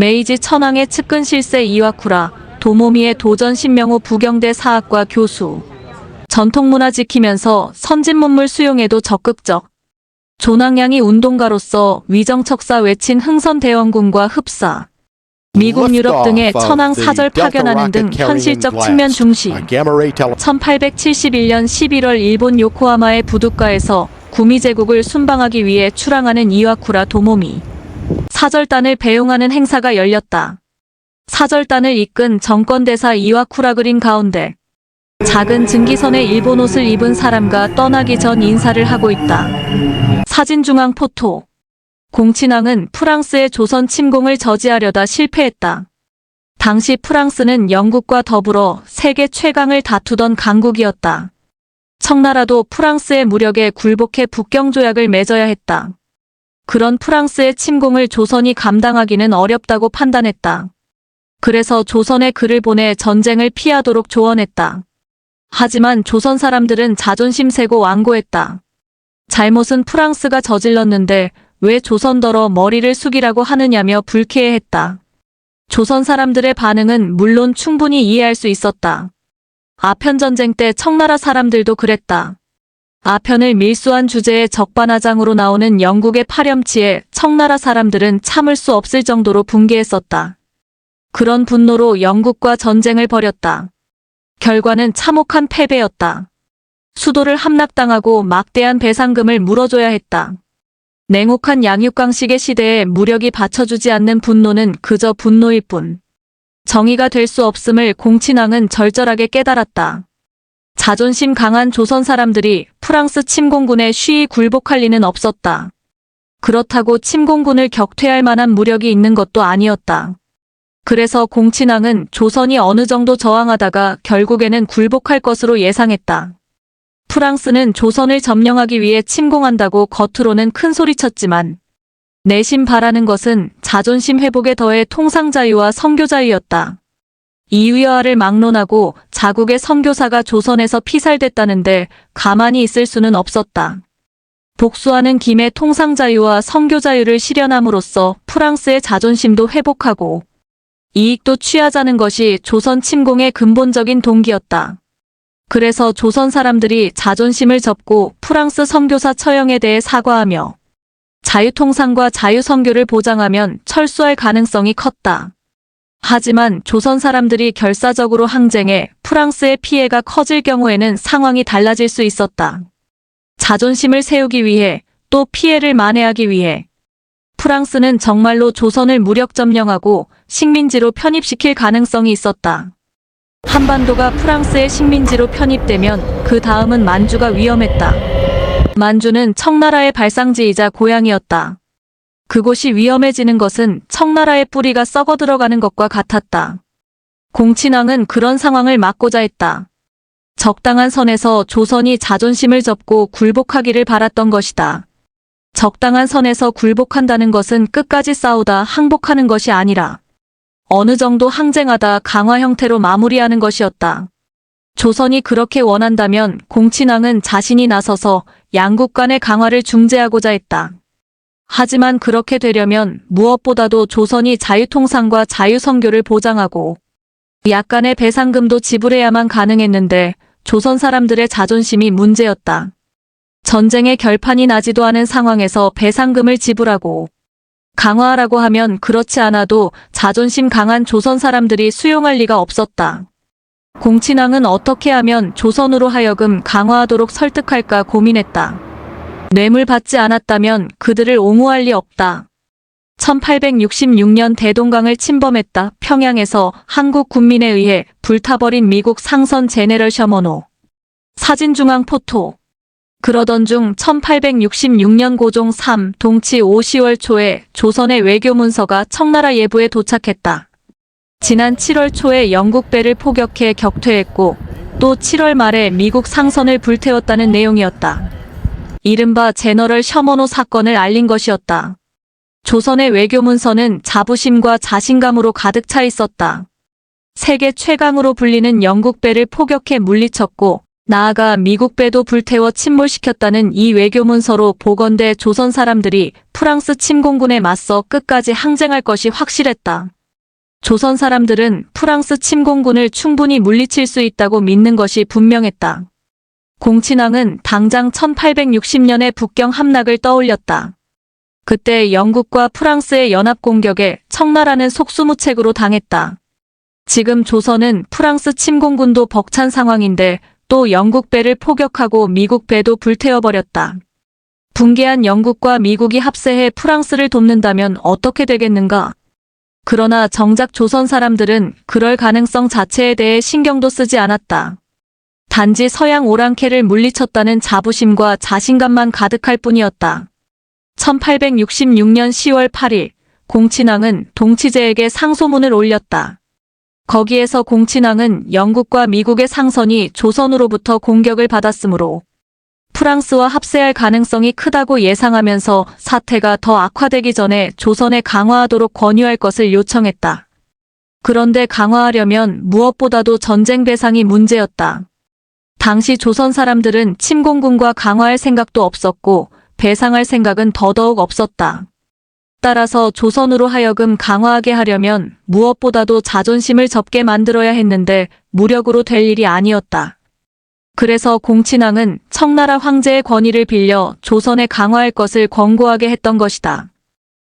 메이지 천황의 측근 실세 이와쿠라, 도모미의 도전 신명호 부경대 사학과 교수. 전통문화 지키면서 선진문물 수용에도 적극적. 조낭양이 운동가로서 위정척사 외친 흥선대원군과 흡사. 미국 유럽 등의 천황 사절 파견하는 등 현실적 측면 중시. 1871년 11월 일본 요코하마의 부둣가에서 구미 제국을 순방하기 위해 출항하는 이와쿠라 도모미. 사절단을 배용하는 행사가 열렸다. 사절단을 이끈 정권대사 이와쿠라 그린 가운데 작은 증기선에 일본 옷을 입은 사람과 떠나기 전 인사를 하고 있다. 사진 중앙 포토. 공친왕은 프랑스의 조선 침공을 저지하려다 실패했다. 당시 프랑스는 영국과 더불어 세계 최강을 다투던 강국이었다. 청나라도 프랑스의 무력에 굴복해 북경조약을 맺어야 했다. 그런 프랑스의 침공을 조선이 감당하기는 어렵다고 판단했다. 그래서 조선에 글을 보내 전쟁을 피하도록 조언했다. 하지만 조선 사람들은 자존심 세고 완고했다. 잘못은 프랑스가 저질렀는데 왜 조선더러 머리를 숙이라고 하느냐며 불쾌해했다. 조선 사람들의 반응은 물론 충분히 이해할 수 있었다. 아편 전쟁 때 청나라 사람들도 그랬다. 아편을 밀수한 주제의 적반하장으로 나오는 영국의 파렴치에 청나라 사람들은 참을 수 없을 정도로 붕괴했었다. 그런 분노로 영국과 전쟁을 벌였다. 결과는 참혹한 패배였다. 수도를 함락당하고 막대한 배상금을 물어줘야 했다. 냉혹한 양육강식의 시대에 무력이 받쳐주지 않는 분노는 그저 분노일 뿐. 정의가 될 수 없음을 공친왕은 절절하게 깨달았다. 자존심 강한 조선 사람들이 프랑스 침공군에 쉬이 굴복할 리는 없었다. 그렇다고 침공군을 격퇴할 만한 무력이 있는 것도 아니었다. 그래서 공친왕은 조선이 어느 정도 저항하다가 결국에는 굴복할 것으로 예상했다. 프랑스는 조선을 점령하기 위해 침공한다고 겉으로는 큰 소리쳤지만 내심 바라는 것은 자존심 회복에 더해 통상 자유와 선교 자유였다. 이유여하를 막론하고 자국의 선교사가 조선에서 피살됐다는데 가만히 있을 수는 없었다. 복수하는 김에 통상자유와 선교자유를 실현함으로써 프랑스의 자존심도 회복하고 이익도 취하자는 것이 조선 침공의 근본적인 동기였다. 그래서 조선 사람들이 자존심을 접고 프랑스 선교사 처형에 대해 사과하며 자유통상과 자유선교를 보장하면 철수할 가능성이 컸다. 하지만 조선 사람들이 결사적으로 항쟁해 프랑스의 피해가 커질 경우에는 상황이 달라질 수 있었다. 자존심을 세우기 위해 또 피해를 만회하기 위해 프랑스는 정말로 조선을 무력 점령하고 식민지로 편입시킬 가능성이 있었다. 한반도가 프랑스의 식민지로 편입되면 그 다음은 만주가 위험했다. 만주는 청나라의 발상지이자 고향이었다. 그곳이 위험해지는 것은 청나라의 뿌리가 썩어 들어가는 것과 같았다. 공친왕은 그런 상황을 막고자 했다. 적당한 선에서 조선이 자존심을 접고 굴복하기를 바랐던 것이다. 적당한 선에서 굴복한다는 것은 끝까지 싸우다 항복하는 것이 아니라 어느 정도 항쟁하다 강화 형태로 마무리하는 것이었다. 조선이 그렇게 원한다면 공친왕은 자신이 나서서 양국 간의 강화를 중재하고자 했다. 하지만 그렇게 되려면 무엇보다도 조선이 자유통상과 자유선교를 보장하고 약간의 배상금도 지불해야만 가능했는데 조선 사람들의 자존심이 문제였다. 전쟁의 결판이 나지도 않은 상황에서 배상금을 지불하고 강화하라고 하면 그렇지 않아도 자존심 강한 조선 사람들이 수용할 리가 없었다. 공친왕은 어떻게 하면 조선으로 하여금 강화하도록 설득할까 고민했다. 뇌물 받지 않았다면 그들을 옹호할 리 없다. 1866년 대동강을 침범했다. 평양에서 한국 군민에 의해 불타버린 미국 상선 제네럴 셔머노. 사진 중앙 포토. 그러던 중 1866년 고종 3 동치 5 10월 초에 조선의 외교 문서가 청나라 예부에 도착했다. 지난 7월 초에 영국 배를 포격해 격퇴했고 또 7월 말에 미국 상선을 불태웠다는 내용이었다. 이른바 제너럴 셔머노 사건을 알린 것이었다. 조선의 외교문서는 자부심과 자신감으로 가득 차 있었다. 세계 최강으로 불리는 영국 배를 포격해 물리쳤고 나아가 미국 배도 불태워 침몰시켰다는 이 외교문서로 보건대 조선 사람들이 프랑스 침공군에 맞서 끝까지 항쟁할 것이 확실했다. 조선 사람들은 프랑스 침공군을 충분히 물리칠 수 있다고 믿는 것이 분명했다. 공친왕은 당장 1860년의 북경 함락을 떠올렸다. 그때 영국과 프랑스의 연합 공격에 청나라는 속수무책으로 당했다. 지금 조선은 프랑스 침공군도 벅찬 상황인데 또 영국 배를 포격하고 미국 배도 불태워버렸다. 붕괴한 영국과 미국이 합세해 프랑스를 돕는다면 어떻게 되겠는가? 그러나 정작 조선 사람들은 그럴 가능성 자체에 대해 신경도 쓰지 않았다. 단지 서양 오랑캐를 물리쳤다는 자부심과 자신감만 가득할 뿐이었다. 1866년 10월 8일, 공친왕은 동치제에게 상소문을 올렸다. 거기에서 공친왕은 영국과 미국의 상선이 조선으로부터 공격을 받았으므로 프랑스와 합세할 가능성이 크다고 예상하면서 사태가 더 악화되기 전에 조선에 강화하도록 권유할 것을 요청했다. 그런데 강화하려면 무엇보다도 전쟁 배상이 문제였다. 당시 조선 사람들은 침공군과 강화할 생각도 없었고 배상할 생각은 더더욱 없었다. 따라서 조선으로 하여금 강화하게 하려면 무엇보다도 자존심을 접게 만들어야 했는데 무력으로 될 일이 아니었다. 그래서 공친왕은 청나라 황제의 권위를 빌려 조선에 강화할 것을 권고하게 했던 것이다.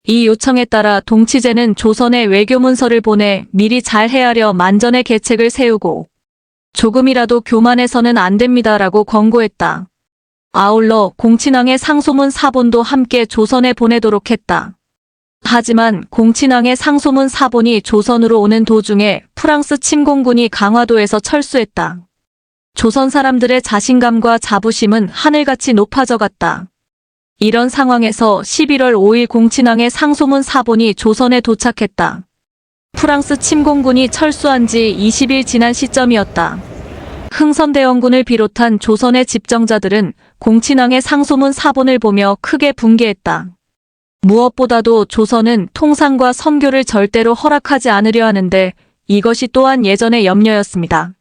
이 요청에 따라 동치제는 조선에 외교 문서를 보내 미리 잘 헤아려 만전의 계책을 세우고 조금이라도 교만해서는 안 됩니다라고 권고했다. 아울러 공친왕의 상소문 사본도 함께 조선에 보내도록 했다. 하지만 공친왕의 상소문 사본이 조선으로 오는 도중에 프랑스 침공군이 강화도에서 철수했다. 조선 사람들의 자신감과 자부심은 하늘같이 높아져 갔다. 이런 상황에서 11월 5일 공친왕의 상소문 사본이 조선에 도착했다. 프랑스 침공군이 철수한 지 20일 지난 시점이었다. 흥선대원군을 비롯한 조선의 집정자들은 공친왕의 상소문 사본을 보며 크게 붕괴했다. 무엇보다도 조선은 통상과 선교를 절대로 허락하지 않으려 하는데 이것이 또한 예전의 염려였습니다.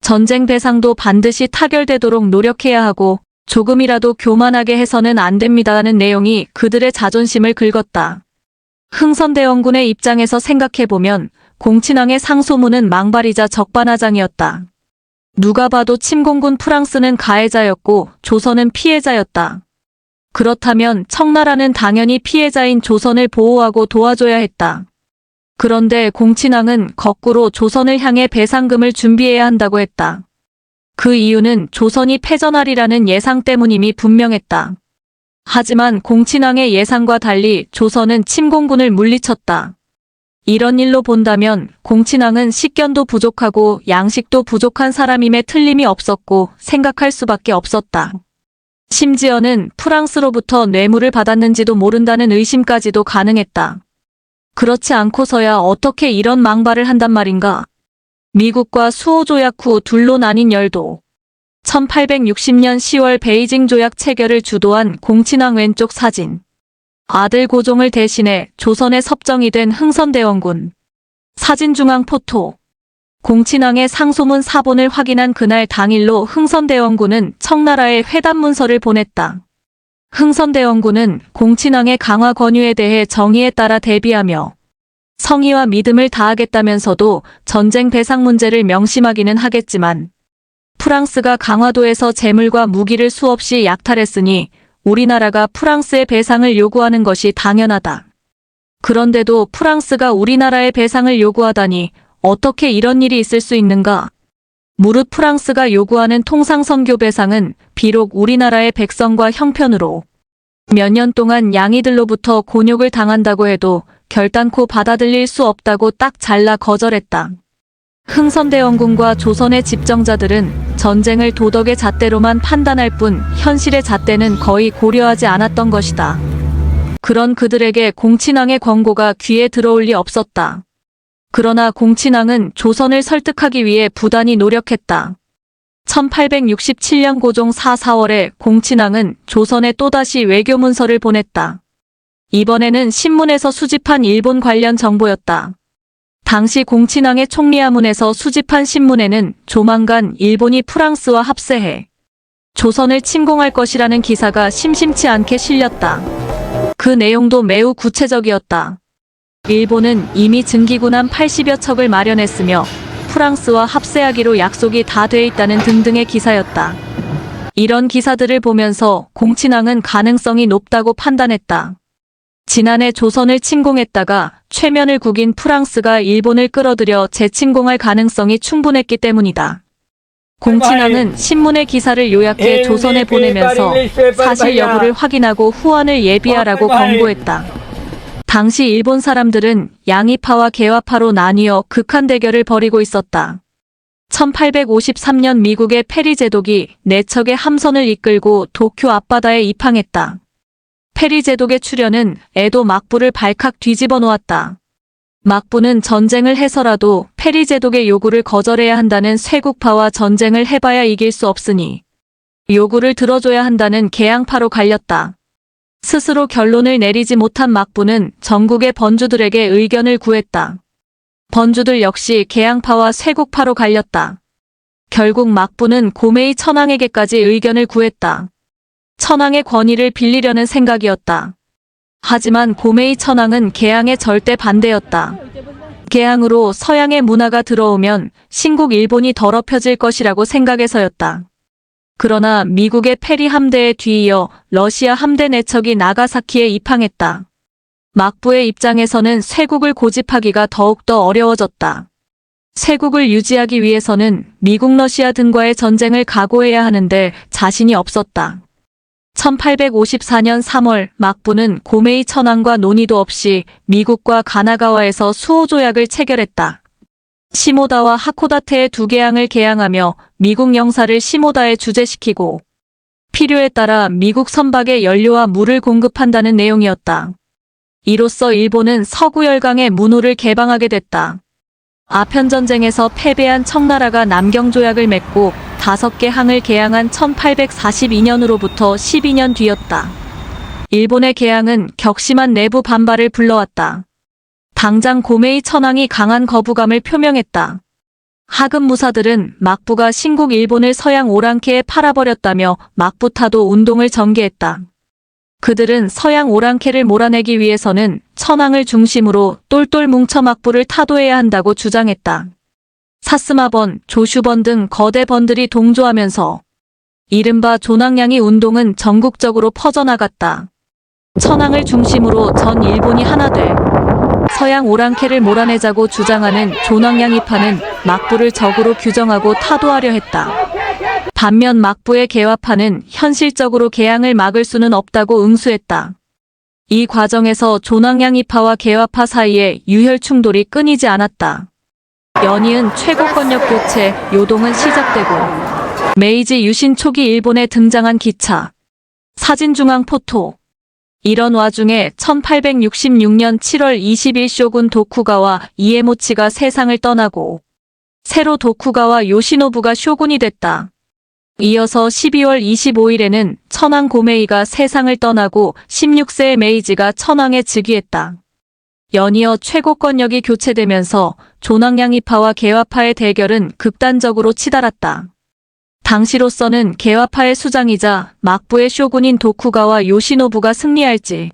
전쟁 배상도 반드시 타결되도록 노력해야 하고 조금이라도 교만하게 해서는 안 됩니다라는 내용이 그들의 자존심을 긁었다. 흥선대원군의 입장에서 생각해보면 공친왕의 상소문은 망발이자 적반하장이었다. 누가 봐도 침공군 프랑스는 가해자였고 조선은 피해자였다. 그렇다면 청나라는 당연히 피해자인 조선을 보호하고 도와줘야 했다. 그런데 공친왕은 거꾸로 조선을 향해 배상금을 준비해야 한다고 했다. 그 이유는 조선이 패전하리라는 예상 때문임이 분명했다. 하지만 공친왕의 예상과 달리 조선은 침공군을 물리쳤다. 이런 일로 본다면 공친왕은 식견도 부족하고 양식도 부족한 사람임에 틀림이 없었고 생각할 수밖에 없었다. 심지어는 프랑스로부터 뇌물을 받았는지도 모른다는 의심까지도 가능했다. 그렇지 않고서야 어떻게 이런 망발을 한단 말인가? 미국과 수호 조약 후 둘로 나뉜 열도 1860년 10월 베이징 조약 체결을 주도한 공친왕 왼쪽 사진. 아들 고종을 대신해 조선에 섭정이 된 흥선대원군. 사진 중앙 포토. 공친왕의 상소문 사본을 확인한 그날 당일로 흥선대원군은 청나라에 회담 문서를 보냈다. 흥선대원군은 공친왕의 강화 권유에 대해 정의에 따라 대비하며 성의와 믿음을 다하겠다면서도 전쟁 배상 문제를 명심하기는 하겠지만 프랑스가 강화도에서 재물과 무기를 수없이 약탈했으니 우리나라가 프랑스의 배상을 요구하는 것이 당연하다. 그런데도 프랑스가 우리나라의 배상을 요구하다니 어떻게 이런 일이 있을 수 있는가? 무릇 프랑스가 요구하는 통상선교 배상은 비록 우리나라의 백성과 형편으로 몇 년 동안 양이들로부터 곤욕을 당한다고 해도 결단코 받아들일 수 없다고 딱 잘라 거절했다. 흥선대원군과 조선의 집정자들은 전쟁을 도덕의 잣대로만 판단할 뿐 현실의 잣대는 거의 고려하지 않았던 것이다. 그런 그들에게 공친왕의 권고가 귀에 들어올 리 없었다. 그러나 공친왕은 조선을 설득하기 위해 부단히 노력했다. 1867년 고종 4, 4월에 공친왕은 조선에 또다시 외교 문서를 보냈다. 이번에는 신문에서 수집한 일본 관련 정보였다. 당시 공친왕의 총리아문에서 수집한 신문에는 조만간 일본이 프랑스와 합세해 조선을 침공할 것이라는 기사가 심심치 않게 실렸다. 그 내용도 매우 구체적이었다. 일본은 이미 증기군함 80여 척을 마련했으며 프랑스와 합세하기로 약속이 다 돼 있다는 등등의 기사였다. 이런 기사들을 보면서 공친왕은 가능성이 높다고 판단했다. 지난해 조선을 침공했다가 최면을 구긴 프랑스가 일본을 끌어들여 재침공할 가능성이 충분했기 때문이다. 공친왕은 신문의 기사를 요약해 조선에 보내면서 사실 여부를 확인하고 후원을 예비하라고 권고했다. 당시 일본 사람들은 양이파와 개화파로 나뉘어 극한 대결을 벌이고 있었다. 1853년 미국의 페리 제독이 네 척의 함선을 이끌고 도쿄 앞바다에 입항했다. 페리 제독의 출현은 에도 막부를 발칵 뒤집어 놓았다. 막부는 전쟁을 해서라도 페리 제독의 요구를 거절해야 한다는 쇄국파와 전쟁을 해봐야 이길 수 없으니 요구를 들어줘야 한다는 개양파로 갈렸다. 스스로 결론을 내리지 못한 막부는 전국의 번주들에게 의견을 구했다. 번주들 역시 개양파와 쇄국파로 갈렸다. 결국 막부는 고메이 천황에게까지 의견을 구했다. 천황의 권위를 빌리려는 생각이었다. 하지만 고메이 천황은 개항에 절대 반대였다. 개항으로 서양의 문화가 들어오면 신국 일본이 더럽혀질 것이라고 생각해서였다. 그러나 미국의 페리 함대에 뒤이어 러시아 함대 내척이 나가사키에 입항했다. 막부의 입장에서는 쇄국을 고집하기가 더욱더 어려워졌다. 쇄국을 유지하기 위해서는 미국 러시아 등과의 전쟁을 각오해야 하는데 자신이 없었다. 1854년 3월 막부는 고메이 천황과 논의도 없이 미국과 가나가와에서 수호 조약을 체결했다. 시모다와 하코다테의 두 개항을 개항하며 미국 영사를 시모다에 주재시키고 필요에 따라 미국 선박에 연료와 물을 공급한다는 내용이었다. 이로써 일본은 서구 열강의 문호를 개방하게 됐다. 아편 전쟁에서 패배한 청나라가 남경 조약을 맺고 다섯 개 항을 개항한 1842년으로부터 12년 뒤였다. 일본의 개항은 격심한 내부 반발을 불러왔다. 당장 고메이 천황이 강한 거부감을 표명했다. 하급 무사들은 막부가 신국 일본을 서양 오랑캐에 팔아버렸다며 막부타도 운동을 전개했다. 그들은 서양 오랑캐를 몰아내기 위해서는 천황을 중심으로 똘똘 뭉쳐 막부를 타도해야 한다고 주장했다. 사스마번, 조슈번 등 거대 번들이 동조하면서 이른바 조낭양이 운동은 전국적으로 퍼져나갔다. 천황을 중심으로 전 일본이 하나 돼 서양 오랑캐를 몰아내자고 주장하는 조낭양이파는 막부를 적으로 규정하고 타도하려 했다. 반면 막부의 개화파는 현실적으로 개항을 막을 수는 없다고 응수했다. 이 과정에서 조낭양이파와 개화파 사이에 유혈 충돌이 끊이지 않았다. 연이은 최고권력 교체, 요동은 시작되고 메이지 유신 초기 일본에 등장한 기차, 사진 중앙 포토. 이런 와중에 1866년 7월 20일 쇼군 도쿠가와 이에모치가 세상을 떠나고 새로 도쿠가와 요시노부가 쇼군이 됐다. 이어서 12월 25일에는 천황 고메이가 세상을 떠나고 16세의 메이지가 천황에 즉위했다. 연이어 최고권력이 교체되면서 조낭양이파와 개화파의 대결은 극단적으로 치달았다. 당시로서는 개화파의 수장이자 막부의 쇼군인 도쿠가와 요시노부가 승리할지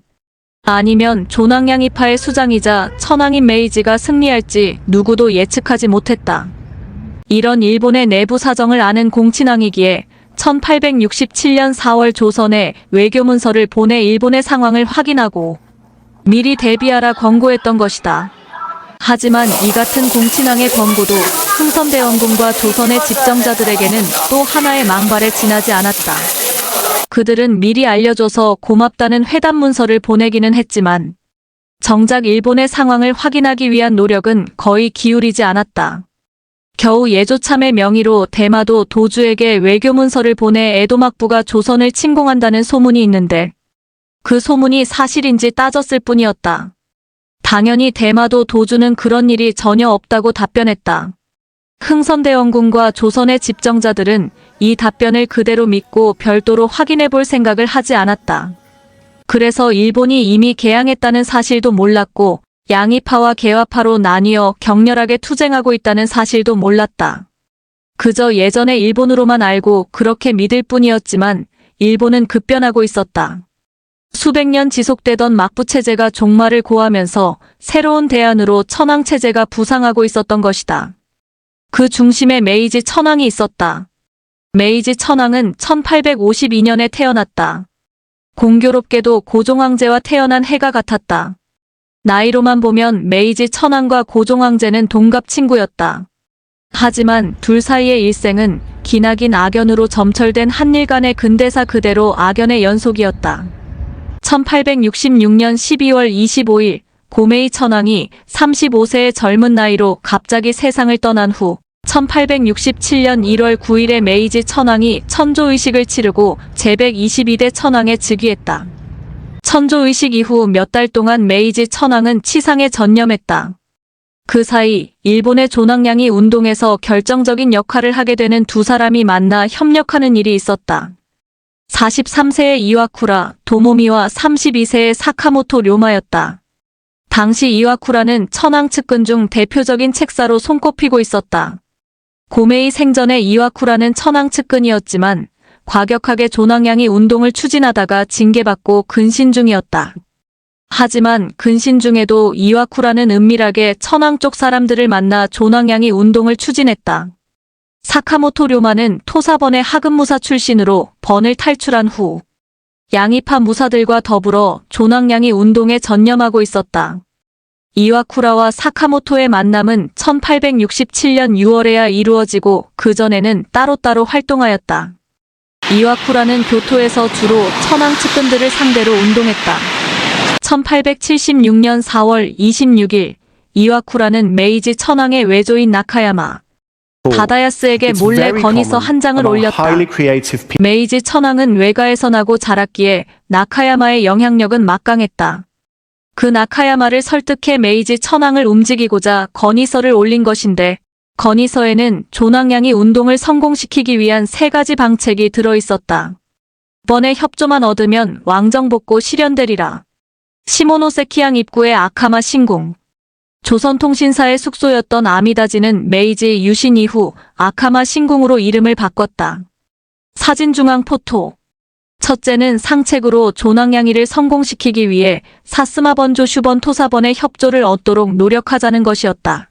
아니면 조낭양이파의 수장이자 천황인 메이지가 승리할지 누구도 예측하지 못했다. 이런 일본의 내부 사정을 아는 공친왕이기에 1867년 4월 조선에 외교문서를 보내 일본의 상황을 확인하고 미리 대비하라 권고했던 것이다. 하지만 이 같은 공친왕의 권고도 흥선대원군과 조선의 집정자들에게는 또 하나의 망발에 지나지 않았다. 그들은 미리 알려줘서 고맙다는 회담 문서를 보내기는 했지만 정작 일본의 상황을 확인하기 위한 노력은 거의 기울이지 않았다. 겨우 예조참의 명의로 대마도 도주에게 외교 문서를 보내 에도막부가 조선을 침공한다는 소문이 있는데 그 소문이 사실인지 따졌을 뿐이었다. 당연히 대마도 도주는 그런 일이 전혀 없다고 답변했다. 흥선대원군과 조선의 집정자들은 이 답변을 그대로 믿고 별도로 확인해 볼 생각을 하지 않았다. 그래서 일본이 이미 개항했다는 사실도 몰랐고 양이파와 개화파로 나뉘어 격렬하게 투쟁하고 있다는 사실도 몰랐다. 그저 예전에 일본으로만 알고 그렇게 믿을 뿐이었지만 일본은 급변하고 있었다. 수백 년 지속되던 막부 체제가 종말을 고하면서 새로운 대안으로 천황 체제가 부상하고 있었던 것이다. 그 중심에 메이지 천황이 있었다. 메이지 천황은 1852년에 태어났다. 공교롭게도 고종황제와 태어난 해가 같았다. 나이로만 보면 메이지 천황과 고종황제는 동갑 친구였다. 하지만 둘 사이의 일생은 기나긴 악연으로 점철된 한일간의 근대사 그대로 악연의 연속이었다. 1866년 12월 25일 고메이 천황이 35세의 젊은 나이로 갑자기 세상을 떠난 후 1867년 1월 9일에 메이지 천황이 천조의식을 치르고 제122대 천황에 즉위했다. 천조의식 이후 몇 달 동안 메이지 천황은 치상에 전념했다. 그 사이 일본의 조낭량이 운동에서 결정적인 역할을 하게 되는 두 사람이 만나 협력하는 일이 있었다. 43세의 이와쿠라, 도모미와 32세의 사카모토 료마였다. 당시 이와쿠라는 천황 측근 중 대표적인 책사로 손꼽히고 있었다. 고메이 생전에 이와쿠라는 천황 측근이었지만 과격하게 조낭양이 운동을 추진하다가 징계받고 근신 중이었다. 하지만 근신 중에도 이와쿠라는 은밀하게 천황 쪽 사람들을 만나 조낭양이 운동을 추진했다. 사카모토 료마는 토사번의 하급무사 출신으로 번을 탈출한 후 양이파 무사들과 더불어 조낭양이 운동에 전념하고 있었다. 이와쿠라와 사카모토의 만남은 1867년 6월에야 이루어지고 그전에는 따로따로 활동하였다. 이와쿠라는 교토에서 주로 천황 측근들을 상대로 운동했다. 1876년 4월 26일 이와쿠라는 메이지 천황의 외조인 나카야마 다다야스에게 몰래 건의서 한 장을 올렸다. 메이지 천황은 외가에서 나고 자랐기에 나카야마의 영향력은 막강했다. 그 나카야마를 설득해 메이지 천황을 움직이고자 건의서를 올린 것인데 건의서에는 조낭양이 운동을 성공시키기 위한 세 가지 방책이 들어있었다. 번의 협조만 얻으면 왕정복고 실현되리라. 시모노세키항 입구의 아카마 신궁. 조선통신사의 숙소였던 아미다지는 메이지 유신 이후 아카마 신궁으로 이름을 바꿨다. 사진중앙 포토. 첫째는 상책으로 조낭양이를 성공시키기 위해 사스마번조 슈번 토사번의 협조를 얻도록 노력하자는 것이었다.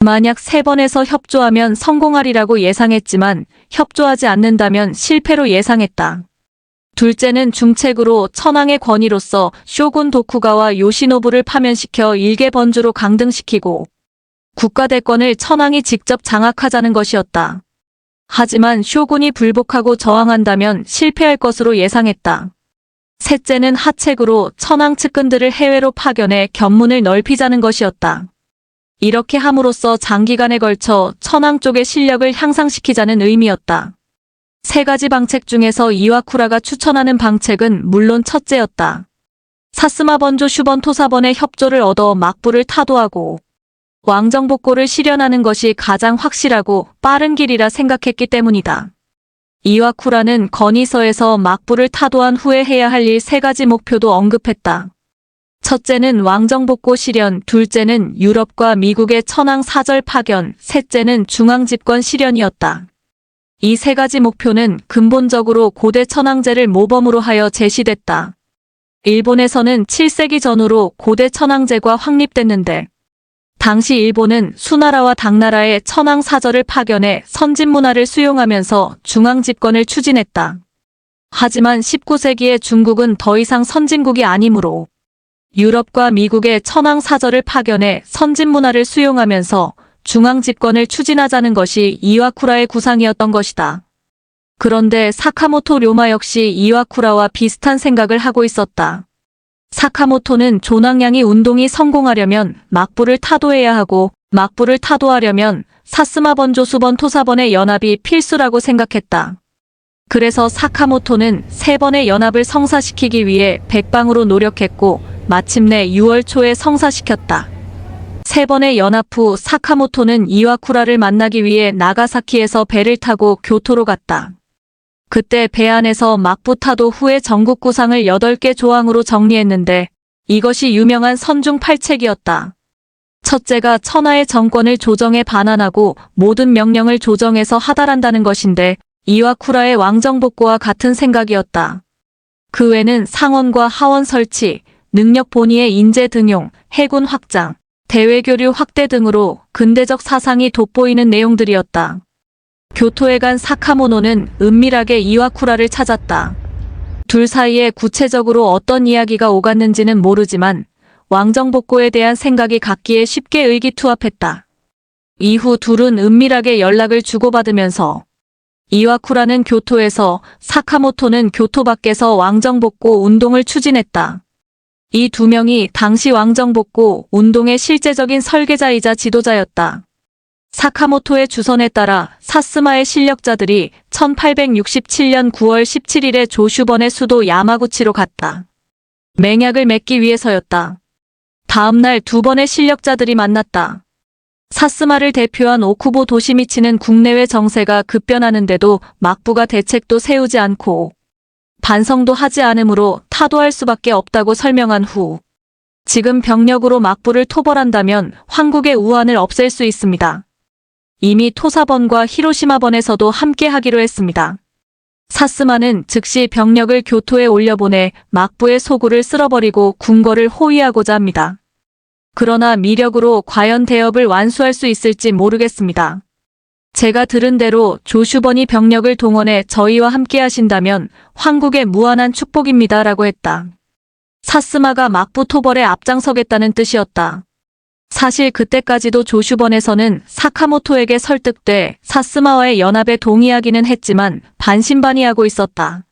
만약 세 번에서 협조하면 성공하리라고 예상했지만 협조하지 않는다면 실패로 예상했다. 둘째는 중책으로 천황의 권위로서 쇼군 도쿠가와 요시노부를 파면시켜 일개 번주로 강등시키고 국가대권을 천황이 직접 장악하자는 것이었다. 하지만 쇼군이 불복하고 저항한다면 실패할 것으로 예상했다. 셋째는 하책으로 천황 측근들을 해외로 파견해 견문을 넓히자는 것이었다. 이렇게 함으로써 장기간에 걸쳐 천황 쪽의 실력을 향상시키자는 의미였다. 세 가지 방책 중에서 이와쿠라가 추천하는 방책은 물론 첫째였다. 사스마 번조 슈번 토사번의 협조를 얻어 막부를 타도하고 왕정복고를 실현하는 것이 가장 확실하고 빠른 길이라 생각했기 때문이다. 이와쿠라는 건의서에서 막부를 타도한 후에 해야 할 일 세 가지 목표도 언급했다. 첫째는 왕정복고 실현, 둘째는 유럽과 미국의 천황 사절 파견, 셋째는 중앙집권 실현이었다. 이 세 가지 목표는 근본적으로 고대 천황제를 모범으로 하여 제시됐다. 일본에서는 7세기 전후로 고대 천황제가 확립됐는데 당시 일본은 수나라와 당나라의 천황 사절을 파견해 선진 문화를 수용하면서 중앙 집권을 추진했다. 하지만 19세기의 중국은 더 이상 선진국이 아니므로 유럽과 미국의 천황 사절을 파견해 선진 문화를 수용하면서 중앙 집권을 추진하자는 것이 이와쿠라의 구상이었던 것이다. 그런데 사카모토 료마 역시 이와쿠라와 비슷한 생각을 하고 있었다. 사카모토는 조낭양이 운동이 성공하려면 막부를 타도해야 하고 막부를 타도하려면 사스마번 조 수번 토사번의 연합이 필수라고 생각했다. 그래서 사카모토는 세 번의 연합을 성사시키기 위해 백방으로 노력했고 마침내 6월 초에 성사시켰다. 세 번의 연합 후 사카모토는 이와쿠라를 만나기 위해 나가사키에서 배를 타고 교토로 갔다. 그때 배 안에서 막부타도 후의 전국 구상을 8개 조항으로 정리했는데 이것이 유명한 선중 팔책이었다. 첫째가 천하의 정권을 조정해 반환하고 모든 명령을 조정해서 하달한다는 것인데 이와쿠라의 왕정복고와 같은 생각이었다. 그 외는 상원과 하원 설치, 능력 본위의 인재 등용, 해군 확장, 대외 교류 확대 등으로 근대적 사상이 돋보이는 내용들이었다. 교토에 간 사카모노는 은밀하게 이와쿠라를 찾았다. 둘 사이에 구체적으로 어떤 이야기가 오갔는지는 모르지만 왕정복고에 대한 생각이 같기에 쉽게 의기투합했다. 이후 둘은 은밀하게 연락을 주고받으면서 이와쿠라는 교토에서 사카모토는 교토 밖에서 왕정복고 운동을 추진했다. 이 두 명이 당시 왕정복고 운동의 실제적인 설계자이자 지도자였다. 사카모토의 주선에 따라 사스마의 실력자들이 1867년 9월 17일에 조슈번의 수도 야마구치로 갔다. 맹약을 맺기 위해서였다. 다음날 두 번의 실력자들이 만났다. 사스마를 대표한 오쿠보 도시미치는 국내외 정세가 급변하는데도 막부가 대책도 세우지 않고 반성도 하지 않으므로 타도할 수밖에 없다고 설명한 후 지금 병력으로 막부를 토벌한다면 황국의 우환을 없앨 수 있습니다. 이미 토사번과 히로시마번에서도 함께 하기로 했습니다. 사스마는 즉시 병력을 교토에 올려보내 막부의 소굴을 쓸어버리고 궁궐을 호위하고자 합니다. 그러나 미력으로 과연 대업을 완수할 수 있을지 모르겠습니다. 제가 들은 대로 조슈번이 병력을 동원해 저희와 함께 하신다면 황국의 무한한 축복입니다. 라고 했다. 사스마가 막부 토벌에 앞장서겠다는 뜻이었다. 사실 그때까지도 조슈번에서는 사카모토에게 설득돼 사스마와의 연합에 동의하기는 했지만 반신반의하고 있었다.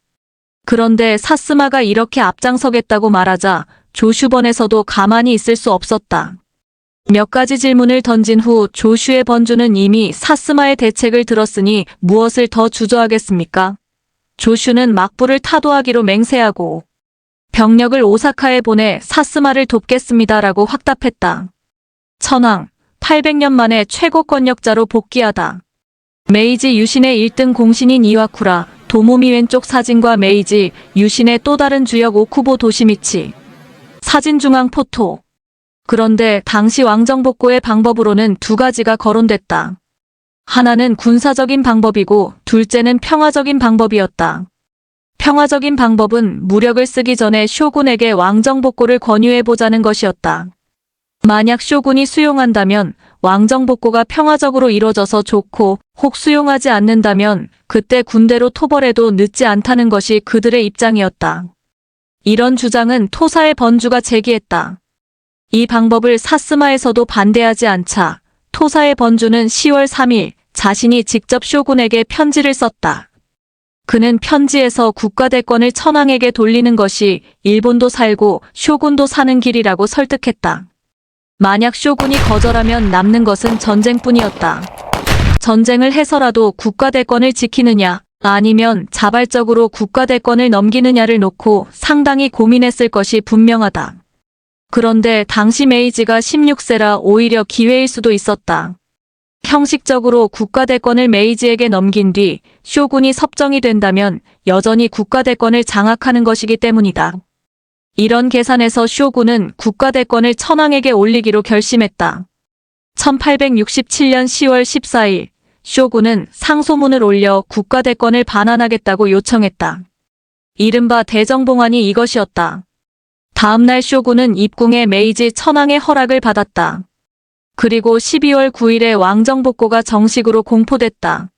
그런데 사스마가 이렇게 앞장서겠다고 말하자 조슈번에서도 가만히 있을 수 없었다. 몇 가지 질문을 던진 후 조슈의 번주는 이미 사스마의 대책을 들었으니 무엇을 더 주저하겠습니까? 조슈는 막부를 타도하기로 맹세하고 병력을 오사카에 보내 사스마를 돕겠습니다라고 확답했다. 천황, 800년 만에 최고 권력자로 복귀하다. 메이지 유신의 1등 공신인 이와쿠라, 도모미 왼쪽 사진과 메이지 유신의 또 다른 주역 오쿠보 도시미치. 사진 중앙 포토. 그런데 당시 왕정복고의 방법으로는 두 가지가 거론됐다. 하나는 군사적인 방법이고 둘째는 평화적인 방법이었다. 평화적인 방법은 무력을 쓰기 전에 쇼군에게 왕정복고를 권유해보자는 것이었다. 만약 쇼군이 수용한다면 왕정복고가 평화적으로 이뤄져서 좋고 혹 수용하지 않는다면 그때 군대로 토벌해도 늦지 않다는 것이 그들의 입장이었다. 이런 주장은 토사의 번주가 제기했다. 이 방법을 사스마에서도 반대하지 않자 토사의 번주는 10월 3일 자신이 직접 쇼군에게 편지를 썼다. 그는 편지에서 국가대권을 천황에게 돌리는 것이 일본도 살고 쇼군도 사는 길이라고 설득했다. 만약 쇼군이 거절하면 남는 것은 전쟁뿐이었다. 전쟁을 해서라도 국가대권을 지키느냐, 아니면 자발적으로 국가대권을 넘기느냐를 놓고 상당히 고민했을 것이 분명하다. 그런데 당시 메이지가 16세라 오히려 기회일 수도 있었다. 형식적으로 국가대권을 메이지에게 넘긴 뒤 쇼군이 섭정이 된다면 여전히 국가대권을 장악하는 것이기 때문이다. 이런 계산에서 쇼군은 국가대권을 천황에게 올리기로 결심했다. 1867년 10월 14일 쇼군은 상소문을 올려 국가대권을 반환하겠다고 요청했다. 이른바 대정봉안이 이것이었다. 다음날 쇼군은 입궁에 메이지 천황의 허락을 받았다. 그리고 12월 9일에 왕정복고가 정식으로 공포됐다.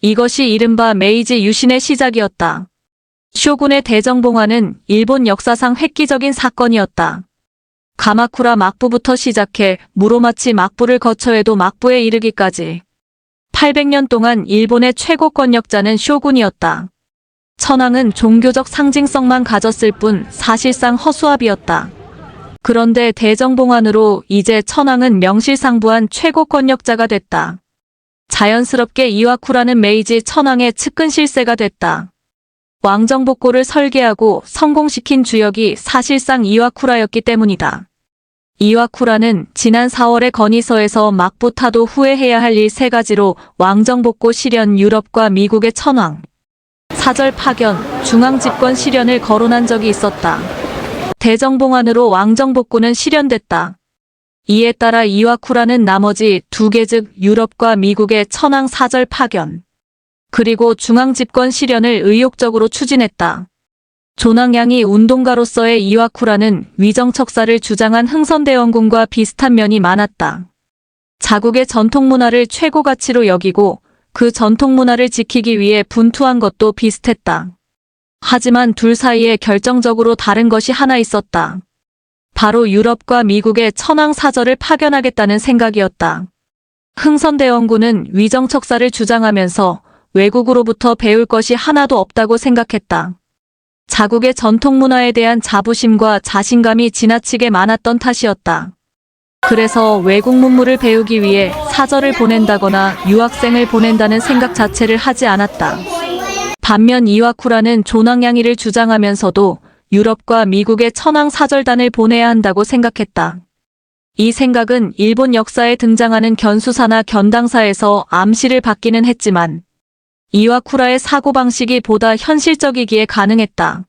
이것이 이른바 메이지 유신의 시작이었다. 쇼군의 대정봉화는 일본 역사상 획기적인 사건이었다. 가마쿠라 막부부터 시작해 무로마치 막부를 거쳐해도 막부에 이르기까지 800년 동안 일본의 최고 권력자는 쇼군이었다. 천황은 종교적 상징성만 가졌을 뿐 사실상 허수아비였다. 그런데 대정봉환으로 이제 천황은 명실상부한 최고 권력자가 됐다. 자연스럽게 이와쿠라는 메이지 천황의 측근 실세가 됐다. 왕정복고를 설계하고 성공시킨 주역이 사실상 이와쿠라였기 때문이다. 이와쿠라는 지난 4월의 건의서에서 막부타도 후회해야 할 일 세 가지로 왕정복고 실현 유럽과 미국의 천황, 사절 파견, 중앙집권 실현을 거론한 적이 있었다. 대정봉안으로 왕정복구는 실현됐다. 이에 따라 이와쿠라는 나머지 두 개 즉 유럽과 미국의 천황 사절 파견, 그리고 중앙 집권 실현을 의욕적으로 추진했다. 조낭양이 운동가로서의 이와쿠라는 위정척사를 주장한 흥선대원군과 비슷한 면이 많았다. 자국의 전통문화를 최고 가치로 여기고 그 전통 문화를 지키기 위해 분투한 것도 비슷했다. 하지만 둘 사이에 결정적으로 다른 것이 하나 있었다. 바로 유럽과 미국의 천황 사절을 파견하겠다는 생각이었다. 흥선대원군은 위정척사를 주장하면서 외국으로부터 배울 것이 하나도 없다고 생각했다. 자국의 전통 문화에 대한 자부심과 자신감이 지나치게 많았던 탓이었다. 그래서 외국 문물을 배우기 위해 사절을 보낸다거나 유학생을 보낸다는 생각 자체를 하지 않았다. 반면 이와쿠라는 조낭양이를 주장하면서도 유럽과 미국의 천황 사절단을 보내야 한다고 생각했다. 이 생각은 일본 역사에 등장하는 견수사나 견당사에서 암시를 받기는 했지만 이와쿠라의 사고방식이 보다 현실적이기에 가능했다.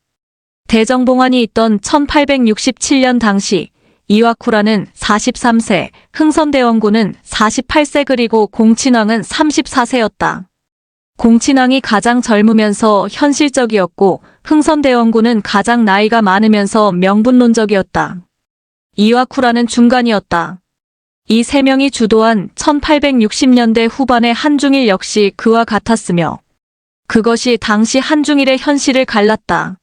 대정봉안이 있던 1867년 당시 이와쿠라는 43세, 흥선대원군은 48세 그리고 공친왕은 34세였다. 공친왕이 가장 젊으면서 현실적이었고 흥선대원군은 가장 나이가 많으면서 명분론적이었다. 이와쿠라는 중간이었다. 이 세 명이 주도한 1860년대 후반의 한중일 역시 그와 같았으며 그것이 당시 한중일의 현실을 갈랐다.